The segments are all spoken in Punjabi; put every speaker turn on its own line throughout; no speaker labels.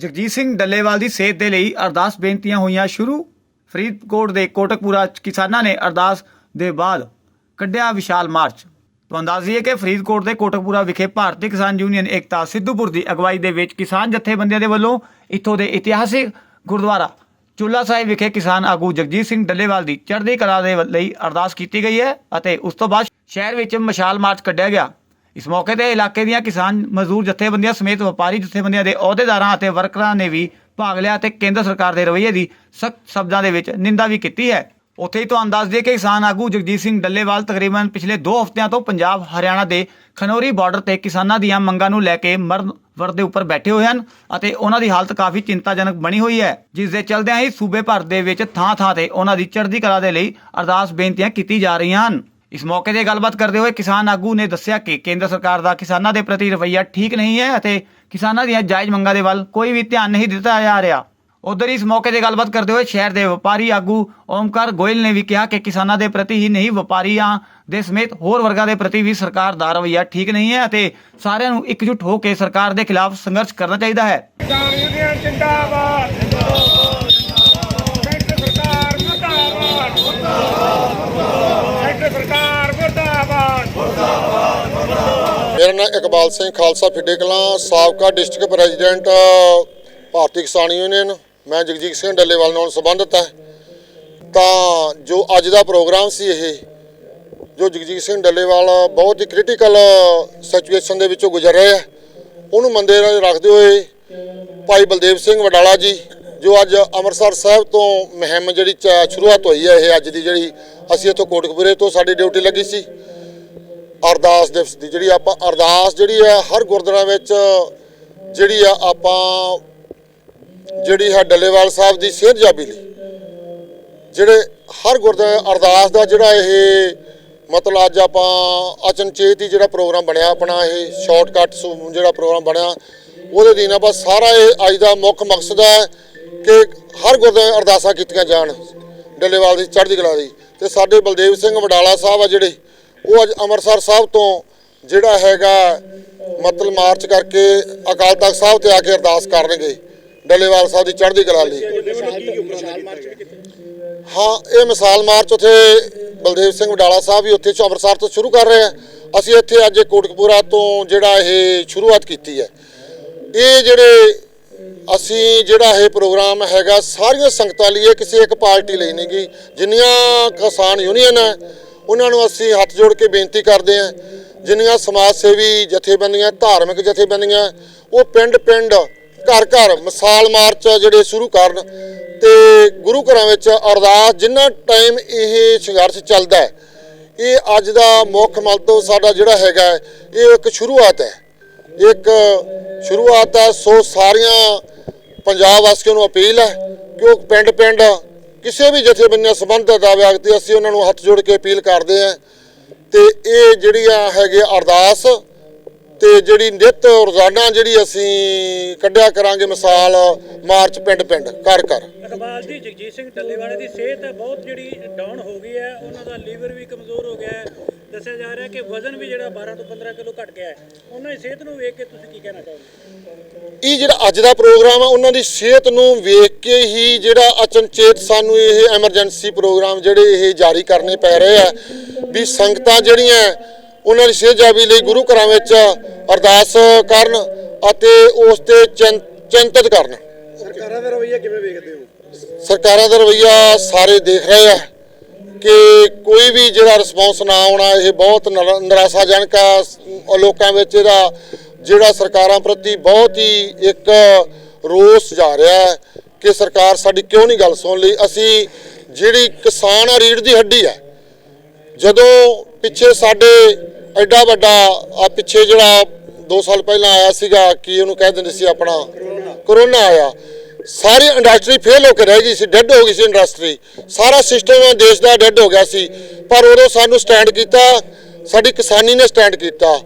ਜਗਜੀਤ ਸਿੰਘ ਡੱਲੇਵਾਲ ਦੀ ਸਿਹਤ ਦੇ ਲਈ ਅਰਦਾਸ ਬੇਨਤੀਆਂ ਹੋਈਆਂ ਸ਼ੁਰੂ। ਫਰੀਦਕੋਟ ਦੇ ਕੋਟਕਪੂਰਾ 'ਚ ਕਿਸਾਨਾਂ ਨੇ ਅਰਦਾਸ ਦੇ ਬਾਅਦ ਕੱਢਿਆ ਵਿਸ਼ਾਲ ਮਾਰਚ। ਤੁਹਾਨੂੰ ਦੱਸ ਦਈਏ ਕਿ ਫਰੀਦਕੋਟ ਦੇ ਕੋਟਕਪੂਰਾ ਵਿਖੇ ਭਾਰਤੀ ਕਿਸਾਨ ਯੂਨੀਅਨ ਏਕਤਾ ਸਿੱਧੂਪੁਰ ਦੀ ਅਗਵਾਈ ਦੇ ਵਿੱਚ ਕਿਸਾਨ ਜਥੇਬੰਦੀਆਂ ਦੇ ਵੱਲੋਂ ਇੱਥੋਂ ਦੇ ਇਤਿਹਾਸਿਕ ਗੁਰਦੁਆਰਾ ਚੁੱਲਾ ਸਾਹਿਬ ਵਿਖੇ ਕਿਸਾਨ ਆਗੂ ਜਗਜੀਤ ਸਿੰਘ ਡੱਲੇਵਾਲ ਦੀ ਚੜ੍ਹਦੀ ਕਲਾ ਦੇ ਲਈ ਅਰਦਾਸ ਕੀਤੀ ਗਈ ਹੈ ਅਤੇ ਉਸ ਤੋਂ ਬਾਅਦ ਸ਼ਹਿਰ ਵਿੱਚ ਮਸ਼ਾਲ ਮਾਰਚ ਕੱਢਿਆ ਗਿਆ। ਇਸ ਮੌਕੇ ਤੇ ਇਲਾਕੇ ਦੀਆਂ ਕਿਸਾਨ ਮਜ਼ਦੂਰ ਜਥੇਬੰਦੀਆਂ ਸਮੇਤ ਵਪਾਰੀ ਜਥੇਬੰਦੀਆਂ ਦੇ ਅਹੁਦੇਦਾਰਾਂ ਅਤੇ ਵਰਕਰਾਂ ਨੇ ਵੀ ਭਾਗ ਲਿਆ ਤੇ ਕੇਂਦਰ ਸਰਕਾਰ ਦੇ ਰਵੱਈਏ ਦੀ ਸਖਤ ਸ਼ਬਦਾਂ ਦੇ ਵਿੱਚ ਨਿੰਦਾ ਵੀ ਕੀਤੀ ਹੈ। ਉੱਥੇ ਹੀ ਤੁਹਾਨੂੰ ਦੱਸ ਦਈਏ ਕਿ ਕਿਸਾਨ ਆਗੂ ਜਗਜੀਤ ਸਿੰਘ ਡੱਲੇਵਾਲ ਤਕਰੀਬਨ ਪਿਛਲੇ 2 ਹਫ਼ਤਿਆਂ ਤੋਂ ਪੰਜਾਬ, ਹਰਿਆਣਾ ਦੇ ਖਨੌਰੀ ਬਾਰਡਰ ਤੇ ਕਿਸਾਨਾਂ ਦੀਆਂ ਮੰਗਾਂ ਨੂੰ ਲੈ ਕੇ ਮਰਨ ਵਰਤ ਦੇ ਉੱਪਰ ਬੈਠੇ ਹੋਏ ਹਨ ਅਤੇ ਉਹਨਾਂ ਦੀ ਹਾਲਤ ਕਾਫੀ ਚਿੰਤਾਜਨਕ ਬਣੀ ਹੋਈ ਹੈ। ਜਿਸ ਦੇ ਚਲਦਿਆਂ ਹੀ ਸੂਬੇ ਭਰ ਦੇ ਵਿੱਚ ਥਾਂ-ਥਾਂ ਤੇ ਉਹਨਾਂ ਦੀ ਚੜ੍ਹਦੀ ਕਲਾ ਦੇ ਲਈ ਅਰਦਾਸ ਬੇਨਤੀਆਂ ਕੀਤੀ ਜਾ ਰਹੀਆਂ ਹਨ। ਇਸ ਮੌਕੇ ਤੇ ਗੱਲਬਾਤ ਕਰਦੇ ਹੋਏ ਕਿਸਾਨ ਆਗੂ ਨੇ ਦੱਸਿਆ ਕਿ ਕੇਂਦਰ ਸਰਕਾਰ ਦਾ ਕਿਸਾਨਾਂ ਦੇ ਪ੍ਰਤੀ ਰਵੱਈਆ ਠੀਕ ਨਹੀਂ ਹੈ ਅਤੇ ਕਿਸਾਨਾਂ ਦੀਆਂ ਜਾਇਜ਼ ਮੰਗਾਂ ਦੇ ਵੱਲ ਕੋਈ ਵੀ ਧਿਆਨ ਨਹੀਂ ਦਿੱਤਾ ਜਾ ਰਿਹਾ। ਉਧਰ ਇਸ ਮੌਕੇ ਤੇ ਗੱਲਬਾਤ ਕਰਦੇ ਹੋਏ ਸ਼ਹਿਰ ਦੇ ਵਪਾਰੀ ਆਗੂ ਓਮਕਾਰ ਗੋਇਲ ਨੇ ਵੀ ਕਿਹਾ ਕਿ ਕਿਸਾਨਾਂ ਦੇ ਪ੍ਰਤੀ ਹੀ ਨਹੀਂ, ਵਪਾਰੀਆਂ ਦੇ ਸਮੇਤ ਹੋਰ ਵਰਗਾਂ ਦੇ ਪ੍ਰਤੀ ਵੀ ਸਰਕਾਰ ਦਾ ਰਵੱਈਆ ਠੀਕ ਨਹੀਂ ਹੈ ਅਤੇ ਸਾਰਿਆਂ ਨੂੰ ਇਕਜੁੱਟ ਹੋ ਕੇ ਸਰਕਾਰ ਦੇ ਖਿਲਾਫ ਸੰਘਰਸ਼ ਕਰਨਾ ਚਾਹੀਦਾ ਹੈ
ਕਿਸਾਨ ਯੂਨੀਅਨ ਜਿੰਦਾਬਾਦ ਸੈਂਟਰ ਸਰਕਾਰ ਮੁਰਦਾਬਾਦ ਸੈਂਟਰ ਸਰਕਾਰ ਮੁਰਦਾਬਾਦ
ਮੇਰਾ ਨਾਮ ਇਕਬਾਲ ਸਿੰਘ ਖਾਲਸਾ ਫਿੱਡੇ ਕਲਾਂ, ਸਾਬਕਾ ਡਿਸਟ੍ਰਿਕਟ ਪ੍ਰੈਜ਼ੀਡੈਂਟ, ਭਾਰਤੀ ਕਿਸਾਨ ਯੂਨੀਅਨ, ਮੈਂ ਜਗਜੀਤ ਸਿੰਘ ਡੱਲੇਵਾਲ ਨਾਲ ਸੰਬੰਧਿਤ ਹੈ। ਤਾਂ ਜੋ ਅੱਜ ਦਾ ਪ੍ਰੋਗਰਾਮ ਸੀ ਇਹ, ਜੋ ਜਗਜੀਤ ਸਿੰਘ ਡੱਲੇਵਾਲ ਬਹੁਤ ਹੀ ਕ੍ਰਿਟੀਕਲ ਸਿਚੁਏਸ਼ਨ ਦੇ ਵਿੱਚੋਂ ਗੁਜ਼ਰ ਰਹੇ ਆ, ਉਹਨੂੰ ਮੰਦੇ ਰੱਖਦੇ ਹੋਏ ਭਾਈ ਬਲਦੇਵ ਸਿੰਘ ਵਡਾਲਾ ਜੀ, ਜੋ ਅੱਜ ਅੰਮ੍ਰਿਤਸਰ ਸਾਹਿਬ ਤੋਂ ਮੁਹਿੰਮ ਜਿਹੜੀ ਚ- ਸ਼ੁਰੂਆਤ ਹੋਈ ਹੈ, ਇਹ ਅੱਜ ਦੀ ਜਿਹੜੀ ਅਸੀਂ ਇੱਥੋਂ ਕੋਟਕਪੂਰੇ ਤੋਂ ਸਾਡੀ ਡਿਊਟੀ ਲੱਗੀ ਸੀ। ਅਰਦਾਸ ਦਿਵਸ ਦੀ ਜਿਹੜੀ ਆਪਾਂ ਅਰਦਾਸ ਜਿਹੜੀ ਹੈ ਹਰ ਗੁਰਦੁਆਰਾ ਵਿੱਚ ਜਿਹੜੀ ਆ ਆਪਾਂ ਜਿਹੜੀ ਹੈ ਡੱਲੇਵਾਲ ਸਾਹਿਬ ਦੀ ਸਿਹਤਯਾਬੀ ਲਈ। ਜਿਹੜੇ ਹਰ ਗੁਰਦੁਆਰਾ ਅਰਦਾਸ ਦਾ ਜਿਹੜਾ ਇਹ ਮਤਲਬ ਅੱਜ ਆਪਾਂ ਅਚਨਚੇਤ ਹੀ ਜਿਹੜਾ ਪ੍ਰੋਗਰਾਮ ਬਣਿਆ, ਆਪਣਾ ਇਹ ਸ਼ਾਰਟਕਟ ਜਿਹੜਾ ਪ੍ਰੋਗਰਾਮ ਬਣਿਆ, ਉਹਦੇ ਦੀ ਆਪਾਂ ਸਾਰਾ ਇਹ ਅੱਜ ਦਾ ਮੁੱਖ ਮਕਸਦ ਹੈ ਕਿ ਹਰ ਗੁਰਦੁਆਰੇ ਅਰਦਾਸਾਂ ਕੀਤੀਆਂ ਜਾਣ, ਡੱਲੇਵਾਲ ਦੀ ਚੜ੍ਹਦੀ ਕਲਾ ਦੀ। ਤੇ ਸਾਡੇ ਬਲਦੇਵ ਸਿੰਘ ਵਡਾਲਾ ਸਾਹਿਬ ਆ ਜਿਹੜੇ ਉਹ ਅੱਜ ਅੰਮ੍ਰਿਤਸਰ ਸਾਹਿਬ ਤੋਂ ਜਿਹੜਾ ਹੈਗਾ, ਮਤਲਬ ਮਾਰਚ ਕਰਕੇ ਅਕਾਲ ਤਖਤ ਸਾਹਿਬ ਤੇ ਆ ਕੇ ਅਰਦਾਸ ਕਰਨਗੇ। ਡੱਲੇਵਾਲ ਸਾਹਿਬ ਦੀ ਚੜ੍ਹਦੀ ਕਲਾ ਲਈ। ਹਾਂ, ਇਹ ਮਿਸਾਲ ਮਾਰਚ ਉਥੇ ਬਲਦੇਵ ਸਿੰਘ ਵਡਾਲਾ ਸਾਹਿਬ ਵੀ ਉੱਥੇ ਅੰਮ੍ਰਿਤਸਰ ਤੋਂ ਸ਼ੁਰੂ ਕਰ ਰਹੇ ਆ। ਅਸੀਂ ਇੱਥੇ ਅੱਜ ਕੋਟਕਪੂਰਾ ਤੋਂ ਜਿਹੜਾ ਇਹ ਸ਼ੁਰੂਆਤ ਕੀਤੀ ਹੈ। ਇਹ ਜਿਹੜੇ ਅਸੀਂ ਜਿਹੜਾ ਇਹ ਪ੍ਰੋਗਰਾਮ ਹੈਗਾ, ਸਾਰੀਆਂ ਸੰਗਤਾਂ ਲਈ ਇਹ ਕਿਸੇ ਇੱਕ ਪਾਰਟੀ ਲਈ ਨਹੀਂ ਗੀ। ਜਿੰਨੀਆਂ ਕਿਸਾਨ ਯੂਨੀਅਨ ਹੈ ਉਹਨਾਂ ਨੂੰ ਅਸੀਂ ਹੱਥ ਜੋੜ ਕੇ ਬੇਨਤੀ ਕਰਦੇ ਹਾਂ, ਜਿੰਨੀਆਂ ਸਮਾਜ ਸੇਵੀ ਜਥੇਬੰਦੀਆਂ, ਧਾਰਮਿਕ ਜਥੇਬੰਦੀਆਂ, ਉਹ ਪਿੰਡ ਪਿੰਡ, ਘਰ ਘਰ ਮਿਸਾਲ ਮਾਰਚ ਜਿਹੜੇ ਸ਼ੁਰੂ ਕਰਨ ਤੇ ਗੁਰੂ ਘਰਾਂ ਵਿੱਚ ਅਰਦਾਸ, ਜਿੰਨਾ ਟਾਈਮ ਇਹ ਸੰਘਰਸ਼ ਚੱਲਦਾ ਹੈ, ਇਹ ਅੱਜ ਦਾ ਮੁੱਖ ਮੰਤਵ ਸਾਡਾ ਜਿਹੜਾ ਹੈਗਾ ਇਹ ਇੱਕ ਸ਼ੁਰੂਆਤ ਹੈ। ਇੱਕ ਸ਼ੁਰੂਆਤ ਹੈ, ਸੋ ਸਾਰੀਆਂ ਪੰਜਾਬ ਵਾਸੀਆਂ ਨੂੰ ਅਪੀਲ ਹੈ ਕਿ ਉਹ ਪਿੰਡ ਪਿੰਡ ਕਿਸੇ ਵੀ ਜਥੇਬੰਦੀਆਂ ਸੰਬੰਧਿਤ ਆ ਵਿਅਕਤੀ ਅਸੀਂ ਉਹਨਾਂ ਨੂੰ ਹੱਥ ਜੋੜ ਕੇ ਅਪੀਲ ਕਰਦੇ ਹਾਂ ਤੇ ਇਹ ਜਿਹੜੀਆਂ ਹੈਗੇ ਅਰਦਾਸ ਤੇ ਜਿਹੜੀ ਨਿਤ ਰੋਜ਼ਾਨਾ ਜਿਹੜੀ ਅਸੀਂ ਕੱਢਿਆ ਕਰਾਂਗੇ ਮਿਸਾਲ ਮਾਰਚ ਪਿੰਡ ਪਿੰਡ ਘਰ ਘਰ।
ਇਕਬਾਲ ਜੀ ਜਗਜੀਤ ਸਿੰਘ ਟੱਲੇਵਾਲੇ ਦੀ ਸਿਹਤ ਬਹੁਤ ਜਿਹੜੀ ਡਾਊਨ ਹੋ ਗਈ ਹੈ ਉਹਨਾਂ ਦਾ ਲੀਵਰ ਵੀ ਕਮਜ਼ੋਰ ਹੋ ਗਿਆ ਹੈ। ਦੱਸਿਆ ਜਾ ਰਿਹਾ ਕਿ ਵਜ਼ਨ ਵੀ ਜਿਹੜਾ 12 ਤੋਂ 15 ਕਿਲੋ ਘਟ ਗਿਆ ਹੈ। ਉਹਨਾਂ ਦੀ ਸਿਹਤ ਨੂੰ ਵੇਖ ਕੇ ਤੁਸੀਂ ਕੀ ਕਹਿਣਾ ਚਾਹੋਗੇ?
ਇਹ ਜਿਹੜਾ ਅੱਜ ਦਾ ਪ੍ਰੋਗਰਾਮ ਆ ਉਹਨਾਂ ਦੀ ਸਿਹਤ ਨੂੰ ਵੇਖ ਕੇ ਹੀ ਜਿਹੜਾ ਅਚਨਚੇਤ ਸਾਨੂੰ ਇਹ ਐਮਰਜੈਂਸੀ ਪ੍ਰੋਗਰਾਮ ਜਿਹੜੇ ਇਹ ਜਾਰੀ ਕਰਨੇ ਪੈ ਰਹੇ ਆ ਵੀ ਸੰਗਤਾਂ ਜਿਹੜੀਆਂ ਉਹਨਾਂ ਦੀ ਸਿਹਤ ਜਾਬੀ ਲਈ ਗੁਰੂ ਘਰਾਂ ਵਿੱਚ ਅਰਦਾਸ ਕਰਨ ਅਤੇ ਉਸ ਤੇ ਚਿੰਤਤ ਕਰਨ।
ਸਰਕਾਰਾਂ ਦਾ ਰਵੱਈਆ ਕਿਵੇਂ ਵੇਖਦੇ ਹੋ?
ਸਰਕਾਰਾਂ ਦਾ ਰਵੱਈਆ ਸਾਰੇ ਦੇਖ ਰਹੇ ਆ ਕਿ ਕੋਈ ਵੀ ਜਿਹੜਾ ਰਿਸਪੌਂਸ ਨਾ ਆਉਣਾ ਇਹ ਬਹੁਤ ਨਰਾ- ਨਿਰਾਸ਼ਾਜਨਕ ਆ। ਲੋਕਾਂ ਵਿੱਚ ਇਹਦਾ ਜਿਹੜਾ ਸਰਕਾਰਾਂ ਪ੍ਰਤੀ ਬਹੁਤ ਹੀ ਇੱਕ ਰੋਸ ਜਾ ਰਿਹਾ ਹੈ ਕਿ ਸਰਕਾਰ ਸਾਡੀ ਕਿਉਂ ਨਹੀਂ ਗੱਲ ਸੁਣ ਲਈ? ਅਸੀਂ ਜਿਹੜੀ ਕਿਸਾਨ ਆ ਰੀੜ ਦੀ ਹੱਡੀ ਹੈ ਜਦੋਂ ਪਿੱਛੇ ਸਾਡੇ ਐਡਾ ਵੱਡਾ, ਆ ਪਿੱਛੇ ਜਿਹੜਾ 2 ਸਾਲ ਪਹਿਲਾਂ ਆਇਆ ਸੀਗਾ, ਕਿ ਉਹਨੂੰ ਕਹਿ ਦਿੰਦੇ ਸੀ ਆਪਣਾ, ਕਰੋਨਾ ਆਇਆ, ਸਾਰੀ ਇੰਡਸਟਰੀ ਫੇਲ ਹੋ ਕੇ ਰਹਿ ਗਈ ਸੀ ਡੈੱਡ ਹੋ ਗਈ ਸੀ ਇੰਡਸਟਰੀ ਸਾਰਾ ਸਿਸਟਮ ਦੇਸ਼ ਦਾ ਡੈੱਡ ਹੋ ਗਿਆ ਸੀ। ਪਰ ਉਦੋਂ ਸਾਨੂੰ ਸਟੈਂਡ ਕੀਤਾ, ਸਾਡੀ ਕਿਸਾਨੀ ਨੇ ਸਟੈਂਡ ਕੀਤਾ।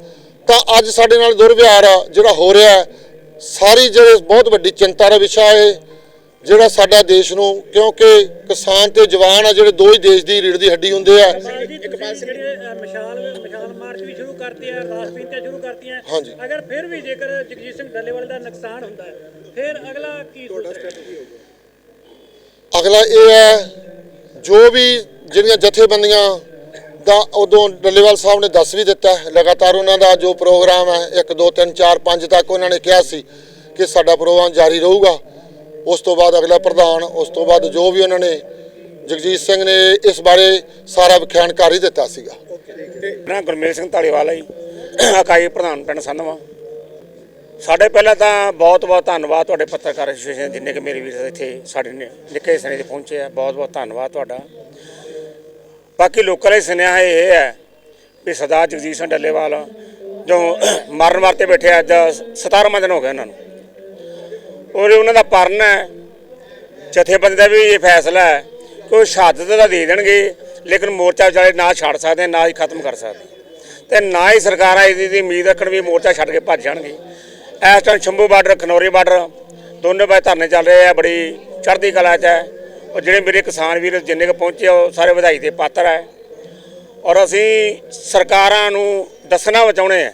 ਤਾਂ ਅੱਜ ਸਾਡੇ ਨਾਲ ਦੁਰਵਿਹਾਰ ਜਿਹੜਾ ਹੋ ਰਿਹਾ ਸਾਰੀ ਜਿਹੜੇ ਬਹੁਤ ਵੱਡੀ ਚਿੰਤਾ ਦਾ ਵਿਸ਼ਾ ਹੈ ਜਿਹੜਾ ਸਾਡਾ ਦੇਸ਼ ਨੂੰ ਕਿਉਂਕਿ ਕਿਸਾਨ ਤੇ ਜਵਾਨ ਆ ਜਿਹੜੇ ਦੋ ਹੀ ਦੇਸ਼ ਦੀ ਰੀੜ ਦੀ ਹੱਡੀ ਹੁੰਦੇ ਆ
ਬਾਲ ਜੀ ਤੁਸੀਂ ਜਿਹੜੇ ਅ, ਮਿਸਾਲ ਮਿਸਾਲ ਮਾਰਚ ਵੀ ਸ਼ੁਰੂ ਕਰਤੀ ਹੈ ਰਾਸ ਪੀਂਤੀਆਂ ਸ਼ੁਰੂ ਕਰਤੀਆਂ
ਹਾਂਜੀ।
ਅਗਰ ਫਿਰ ਵੀ ਜੇਕਰ ਜਗਜੀਤ ਸਿੰਘ ਡੱਲੇਵਾਲ ਦਾ ਨੁਕਸਾਨ ਹੁੰਦਾ ਹੈ ਫਿਰ ਅਗਲਾ ਕੀ
ਅਗਲਾ ਇਹ ਹੈ ਜੋ ਵੀ ਜਿਹੜੀਆਂ ਜਥੇਬੰਦੀਆਂ ਦਾ ਉਦੋਂ ਡੱਲੇਵਾਲ ਸਾਹਿਬ ਨੇ ਦੱਸ ਵੀ ਦਿੱਤਾ। ਲਗਾਤਾਰ ਉਹਨਾਂ ਦਾ ਜੋ ਪ੍ਰੋਗਰਾਮ ਹੈ 1 2 3 4 5 ਤੱਕ ਉਹਨਾਂ ਨੇ ਕਿਹਾ ਸੀ ਕਿ ਸਾਡਾ ਪ੍ਰੋਗਰਾਮ ਜਾਰੀ ਰਹੂਗਾ ਉਸ ਤੋਂ ਬਾਅਦ ਅਗਲਾ ਪ੍ਰਧਾਨ, ਉਸ ਤੋਂ ਬਾਅਦ ਜੋ ਵੀ ਉਹਨਾਂ ਨੇ ਜਗਜੀਤ ਸਿੰਘ ਨੇ ਇਸ ਬਾਰੇ ਸਾਰਾ ਵਿਖਿਆਨ ਕਰ ਹੀ ਦਿੱਤਾ ਸੀਗਾ।
ਮੈਂ ਗੁਰਮੇਲ ਸਿੰਘ ਢਾਲੀਵਾਲ ਹੈ ਜੀ ਇਕਾਈ ਪ੍ਰਧਾਨ ਪਿੰਡ ਸੰਧਵਾ। ਸਾਡੇ ਪਹਿਲਾਂ ਤਾਂ ਬਹੁਤ ਬਹੁਤ ਧੰਨਵਾਦ ਤੁਹਾਡੇ ਪੱਤਰਕਾਰ ਐਸੋਸੀਏਸ਼ਨ ਜਿੰਨੇ ਕਿ ਮੇਰੇ ਵੀਰ ਇੱਥੇ ਸਾਡੇ ਨਿੱਕੇ ਸਨੇ 'ਤੇ ਪਹੁੰਚੇ ਆ। ਬਹੁਤ ਬਹੁਤ ਧੰਨਵਾਦ ਤੁਹਾਡਾ। ਬਾਕੀ ਲੋਕਾਂ ਲਈ ਸੁਨੇਹਾ ਇਹ ਹੈ ਵੀ ਸਰਦਾਰ ਜਗਜੀਤ ਸਿੰਘ ਡੱਲੇਵਾਲ ਜੋ ਮਰਨ ਵਾਸਤੇ ਬੈਠੇ ਅੱਜ 17ਵਾਂ ਦਿਨ ਹੋ ਗਿਆ ਉਹਨਾਂ ਨੂੰ। ਔਰ ਉਹਨਾਂ ਦਾ ਪਰਨ ਹੈ। ਜਥੇਬੰਦੀ ਦਾ ਵੀ ਇਹ ਫੈਸਲਾ ਹੈ ਕਿ ਉਹ ਸ਼ਹਾਦਤ ਦਾ ਦੇ ਦੇਣਗੇ ਲੇਕਿਨ ਮੋਰਚਾ ਵਿਚਾਲੇ ਨਾ ਛੱਡ ਸਕਦੇ ਨਾ ਹੀ ਖਤਮ ਕਰ ਸਕਦੇ। ਤੇ ਨਾ ਹੀ ਸਰਕਾਰਾਂ ਇਹਦੀ ਦੀ ਉਮੀਦ ਰੱਖਣ ਵੀ ਮੋਰਚਾ ਛੱਡ ਕੇ ਭੱਜ ਜਾਣਗੇ। ਇਸ time Shambhu border Khanauri border ਦੋਨੇ ਪਾਸੇ ਧਰਨੇ ਚੱਲ ਰਹੇ ਆ ਬੜੀ ਚੜ੍ਹਦੀ ਕਲਾ 'ਚ ਹੈ। ਔਰ ਜਿਹੜੇ ਮੇਰੇ ਕਿਸਾਨ ਵੀਰ ਜਿੰਨੇ ਕੁ ਪਹੁੰਚੇ ਆ, ਉਹ ਸਾਰੇ ਵਧਾਈ ਦੇ ਪਾਤਰ ਹੈ। ਔਰ ਅਸੀਂ ਸਰਕਾਰਾਂ ਨੂੰ ਦੱਸਣਾ ਬਚਾਉਣੇ ਆ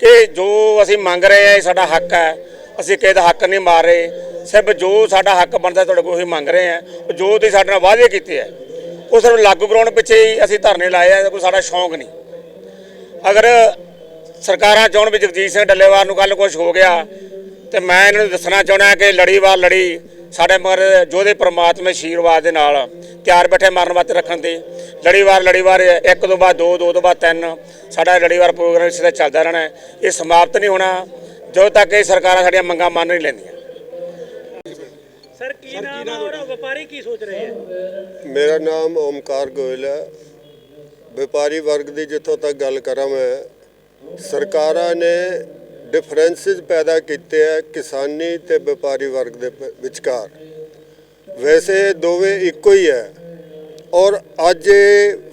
ਕਿ ਜੋ ਅਸੀਂ ਮੰਗ ਰਹੇ ਆ ਇਹ ਸਾਡਾ ਹੱਕ ਹੈ। ਅਸੀਂ ਕਿਸੇ ਦਾ ਹੱਕ ਨਹੀਂ ਮਾਰ। ਰਹੇ ਸਿਰਫ ਜੋ ਸਾਡਾ ਹੱਕ ਬਣਦਾ ਤੁਹਾਡੇ ਕੋਲ ਅਸੀਂ ਮੰਗ ਰਹੇ ਆ। ਜੋ ਤੁਸੀਂ ਸਾਡੇ ਨਾਲ ਵਾਅਦੇ ਕੀਤੇ ਆ, ਉਹ ਸਿਰਫ ਲਾਗੂ ਕਰਾਉਣ ਪਿੱਛੇ ਹੀ ਅਸੀਂ ਧਰਨੇ ਲਾਏ ਆ ਕੋਈ ਸਾਡਾ ਸ਼ੌਂਕ ਨਹੀਂ। ਅਗਰ ਸਰਕਾਰਾਂ ਚਾਹੁਣ ਵੀ ਜਗਜੀਤ ਸਿੰਘ ਡੱਲੇਵਾਲ ਨੂੰ ਕੱਲ ਕੁਝ ਹੋ ਗਿਆ, ਤੇ ਮੈਂ ਇਹਨਾਂ ਨੂੰ ਦੱਸਣਾ ਚਾਹੁੰਦਾ ਕਿ ਲੜੀਵਾਰ ਲੜੀ ਸਾਡੇ ਮਗਰ ਜੋਧੇ ਪ੍ਰਮਾਤਮਾ ਆਸ਼ੀਰਵਾਦ ਦੇ ਨਾਲ ਤਿਆਰ ਬੈਠੇ ਮਰਨ ਵਾਸਤੇ ਰੱਖਣ ਤੇ ਲੜੀਵਾਰ ਲੜੀਵਾਰ ਇੱਕ ਤੋਂ ਬਾਅਦ ਦੋ ਦੋ ਤੋਂ ਬਾਅਦ ਤਿੰਨ, ਸਾਡਾ ਲੜੀਵਾਰ ਪ੍ਰੋਗਰਾਮ ਇਸ ਦਾ ਚੱਲਦਾ ਰਹਿਣਾ। ਇਹ ਸਮਾਪਤ ਨਹੀਂ ਹੋਣਾ। ਜਦੋਂ ਤੱਕ ਇਹ ਸਰਕਾਰਾਂ ਸਾਡੀਆਂ ਮੰਗਾਂ ਮੰਨ ਨਹੀਂ ਲੈਂਦੀਆਂ।
ਸਰ ਕੀ ਨਾਮ ਹੈ ਔਰ ਵਪਾਰੀ ਕੀ ਸੋਚ ਰਹੇ ਹੈ
ਮੇਰਾ ਨਾਮ ਓਮਕਾਰ ਗੋਇਲ ਹੈ। ਵਪਾਰੀ ਵਰਗ ਦੀ ਜਿੱਥੋਂ ਤੱਕ ਗੱਲ ਕਰਾਂ ਮੈਂ ਸਰਕਾਰਾਂ ਨੇ ਡਿਫਰੈਂਸਿਸ ਪੈਦਾ ਕੀਤੇ ਆ ਕਿਸਾਨੀ ਤੇ ਵਪਾਰੀ ਵਰਗ ਦੇ ਵਿਚਕਾਰ। ਵੈਸੇ ਦੋਵੇਂ ਇੱਕੋ ਹੀ ਹੈ ਔਰ ਅੱਜ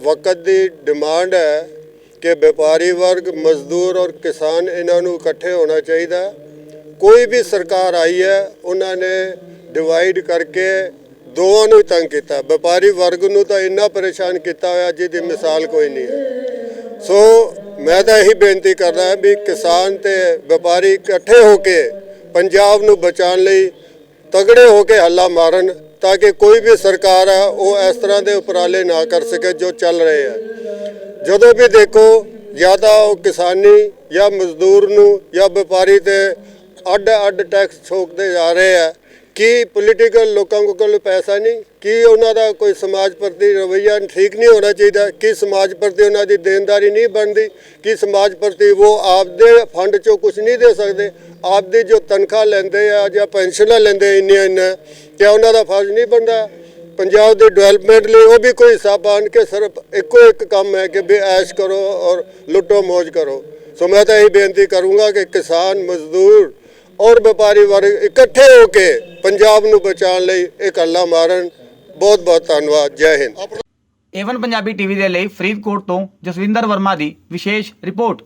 ਵਕਤ ਦੀ ਡਿਮਾਂਡ ਹੈ ਕਿ ਵਪਾਰੀ ਵਰਗ, ਮਜ਼ਦੂਰ ਔਰ ਕਿਸਾਨ ਇਹਨਾਂ ਨੂੰ ਇਕੱਠੇ ਹੋਣਾ ਚਾਹੀਦਾ। ਕੋਈ ਵੀ ਸਰਕਾਰ ਆਈ ਹੈ, ਉਹਨਾਂ ਨੇ ਡਿਵਾਈਡ ਕਰਕੇ ਦੋਵਾਂ ਨੂੰ ਹੀ ਤੰਗ ਕੀਤਾ। ਵਪਾਰੀ ਵਰਗ ਨੂੰ ਤਾਂ ਇੰਨਾ ਪਰੇਸ਼ਾਨ ਕੀਤਾ ਹੋਇਆ ਜਿਹਦੀ ਮਿਸਾਲ ਕੋਈ ਨਹੀਂ ਹੈ। ਸੋ ਮੈਂ ਤਾਂ ਇਹੀ ਬੇਨਤੀ ਕਰਦਾ ਵੀ ਕਿਸਾਨ ਤੇ ਵਪਾਰੀ ਇਕੱਠੇ ਹੋ ਕੇ ਪੰਜਾਬ ਨੂੰ ਬਚਾਉਣ ਲਈ ਤਗੜੇ ਹੋ ਕੇ ਹੱਲਾ ਮਾਰਨ ਤਾਂ ਕਿ ਕੋਈ ਵੀ ਸਰਕਾਰ ਹੈ ਉਹ ਇਸ ਤਰ੍ਹਾਂ ਦੇ ਉਪਰਾਲੇ ਨਾ ਕਰ ਸਕੇ ਜੋ ਚੱਲ ਰਹੇ ਆ। ਜਦੋਂ ਵੀ ਦੇਖੋ, ਜਾਂ ਤਾਂ ਉਹ ਕਿਸਾਨੀ ਜਾਂ ਮਜ਼ਦੂਰ ਨੂੰ ਜਾਂ ਵਪਾਰੀ ਤੇ ਅੱਡ ਅੱਡ ਟੈਕਸ ਠੋਕਦੇ ਜਾ ਰਹੇ ਆ, ਕੀ ਪੋਲੀਟੀਕਲ ਲੋਕਾਂ ਕੋਲ ਪੈਸਾ ਨਹੀਂ? ਕੀ ਉਹਨਾਂ ਦਾ ਕੋਈ ਸਮਾਜ ਪ੍ਰਤੀ ਰਵੱਈਆ ਠੀਕ ਨਹੀਂ ਹੋਣਾ ਚਾਹੀਦਾ? ਕੀ ਸਮਾਜ ਪ੍ਰਤੀ ਉਹਨਾਂ ਦੀ ਦੇਣਦਾਰੀ ਨਹੀਂ ਬਣਦੀ? ਕੀ ਸਮਾਜ ਪ੍ਰਤੀ ਉਹ ਆਪਦੇ ਫੰਡ ਚੋਂ ਕੁਝ ਨਹੀਂ ਦੇ ਸਕਦੇ? ਆਪਦੀ ਜੋ ਤਨਖਾਹ ਲੈਂਦੇ ਆ ਜਾਂ ਪੈਨਸ਼ਨਾਂ ਲੈਂਦੇ ਇੰਨੀਆਂ ਇੰਨਾ ਕਿ ਉਹਨਾਂ ਦਾ ਫਰਜ਼ ਨਹੀਂ ਬਣਦਾ? ਪੰਜਾਬ ਦੇ ਡਿਵੈਲਪਮੈਂਟ ਲਈ ਉਹ ਵੀ ਕੋਈ ਹਿੱਸਾ ਬਣ ਕੇ ਸਿਰਫ ਇੱਕੋ ਇੱਕ ਕੰਮ ਹੈ ਕਿ ਵੀ ਐਸ਼ ਕਰੋ ਔਰ ਲੁੱਟੋ ਮौज ਕਰੋ। ਸੋ ਮੈਂ ਤਾਂ ਇਹ ਬੇਨਤੀ ਕਰੂੰਗਾ ਕਿ ਕਿਸਾਨ, ਮਜ਼ਦੂਰ ਔਰ ਵਪਾਰੀ ਵਰਗ ਇਕੱਠੇ ਹੋ ਕੇ ਪੰਜਾਬ ਨੂੰ ਬਚਾਉਣ ਲਈ ਇੱਕ ਹੱਲਾ ਮਾਰਨ। ਬਹੁਤ ਬਹੁਤ ਧੰਨਵਾਦ। ਜੈ ਹਿੰਦ।
ਏਵਨ ਪੰਜਾਬੀ ਟੀਵੀ ਦੇ ਲਈ ਫਰੀਦਕੋਟ ਤੋਂ ਜਸਵਿੰਦਰ ਵਰਮਾ ਦੀ ਵਿਸ਼ੇਸ਼ ਰਿਪੋਰਟ।